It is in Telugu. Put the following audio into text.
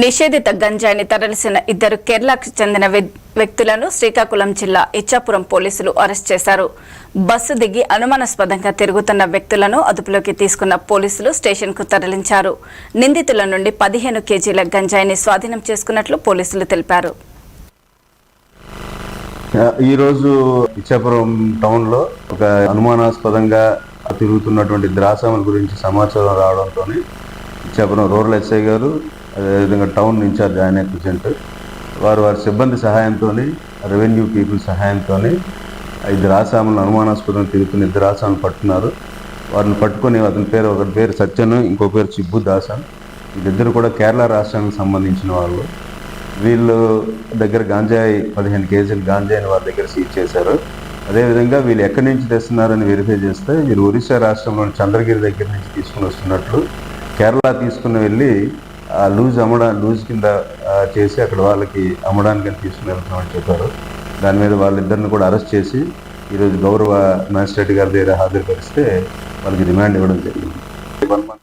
నిషేధిత గంజాయిని తరలిసిన ఇద్దరు కేరళకు చెందిన వ్యక్తులను శ్రీకాకుళం జిల్లా ఇచ్చాపురం పోలీసులు అరెస్ట్ చేశారు. బస్సు దిగి అనుమానాస్పదంగా తిరుగుతున్న వ్యక్తులను అదుపులోకి తీసుకున్న పోలీసులు స్టేషన్కు తరలించారు. నిందితుల నుండి పదిహేను కేజీల గంజాయిని స్వాధీనం చేసుకున్నట్లు పోలీసులు తెలిపారు. ఈరోజు ఇచ్చాపురం టౌన్లో ఒక అనుమానాస్పదంగా తిరుగుతున్నటువంటి ద్రాసాముల గురించి సమాచారం రావడంతో ఇచ్చాపురం రూరల్ ఎస్ఐ గారు అదేవిధంగా టౌన్ ఇన్ఛార్జ్ ఆయన ప్రజెంట్ వారు వారి సిబ్బంది సహాయంతో రెవెన్యూ పీపుల్ సహాయంతో ఇద్దరు ఆసాములను అనుమానాస్పదం తిరుగుతున్న ఇద్దరు ఆసాములు పట్టుకున్నారు. వారిని పట్టుకొని అతని పేరు ఒకటి పేరు సత్యను ఇంకో పేరు చిబ్బు దాసన్ వీళ్ళిద్దరు కూడా కేరళ రాష్ట్రానికి సంబంధించిన వాళ్ళు. వీళ్ళు దగ్గర గాంజాయి పదిహేను కేజీలు గాంజాయిని వారి దగ్గర సీజ్ చేశారు. అదేవిధంగా వీళ్ళు ఎక్కడి నుంచి తెస్తున్నారని వెరిఫై చేస్తే వీళ్ళు ఒరిస్సా రాష్ట్రంలోని చంద్రగిరి దగ్గర నుంచి తీసుకుని వస్తున్నట్లు కేరళ తీసుకుని వెళ్ళి ఆ లూజ్ అమ్మడా లూజ్ కింద చేసి అక్కడ వాళ్ళకి అమ్మడానికి అని తీసుకుని వెళ్తున్నామని చెప్పారు. దాని మీద వాళ్ళిద్దరిని కూడా అరెస్ట్ చేసి ఈరోజు గౌరవ మ్యాజిస్ట్రేట్ గారి దగ్గర హాజరుపరిస్తే వాళ్ళకి రిమాండ్ ఇవ్వడం జరిగింది. One month